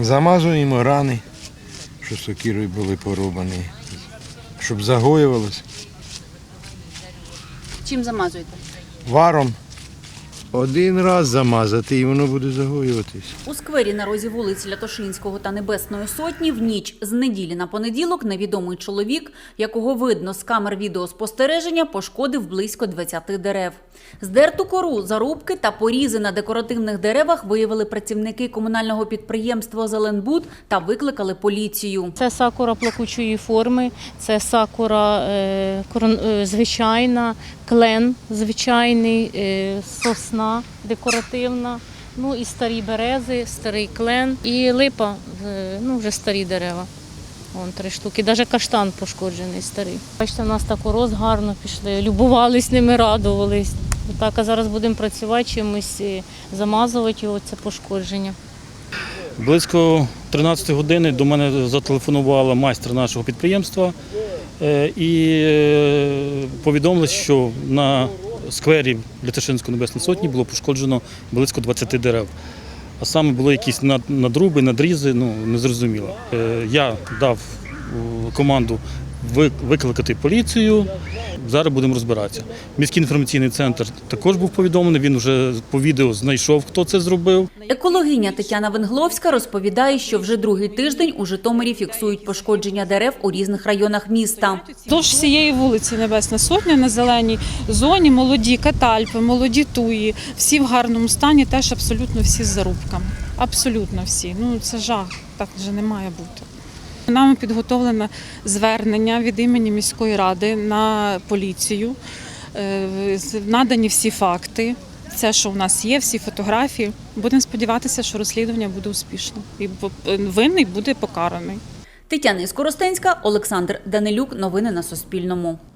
Замазуємо рани, що сокірою були порубані, щоб загоювалося. Чим замазуєте? Варом один раз замазати і воно буде загоюватись. У сквері на розі вулиць Лятошинського та Небесної Сотні в ніч з неділі на понеділок невідомий чоловік, якого видно з камер відеоспостереження, пошкодив близько 20 дерев. Здерту кору, зарубки та порізи на декоративних деревах виявили працівники комунального підприємства Зеленбуд та викликали поліцію. Це сакура плакучої форми, це сакура е, корон- е, звичайна, клен звичайний, е, сосна декоративна, ну і старі берези, старий клен і липа, е, ну вже старі дерева. Вон три штуки, навіть каштан пошкоджений старий. Бачите, нас так роз гарно пішли, любувались ними, радувались. Так, а зараз будемо працювати чимось, е, замазувати його це пошкодження. Близько 13 години до мене зателефонувала майстер нашого підприємства е, і повідомили, що на сквері Лятишинської Небесної Сотні було пошкоджено близько 20 дерев. А саме були якісь над- надруби, надрізи, ну незрозуміло. Е, Я дав е, команду викликати поліцію. Зараз будемо розбиратися. Міський інформаційний центр також був повідомлений. Він вже по відео знайшов, хто це зробив. Екологиня Тетяна Венгловська розповідає, що вже другий тиждень у Житомирі фіксують пошкодження дерев у різних районах міста. Вздовж всієї вулиці Небесна Сотня на зеленій зоні молоді катальпи, молоді туї, всі в гарному стані, теж абсолютно всі з зарубками. Абсолютно всі. Ну це жах, так вже не має бути. Нами підготовлено звернення від імені міської ради на поліцію. Е, Надані всі факти, все, що в нас є, всі фотографії. Будемо сподіватися, що розслідування буде успішно і бо- винний буде покараний. Тетяна Скоростенська, Олександр Данилюк. Новини на Суспільному.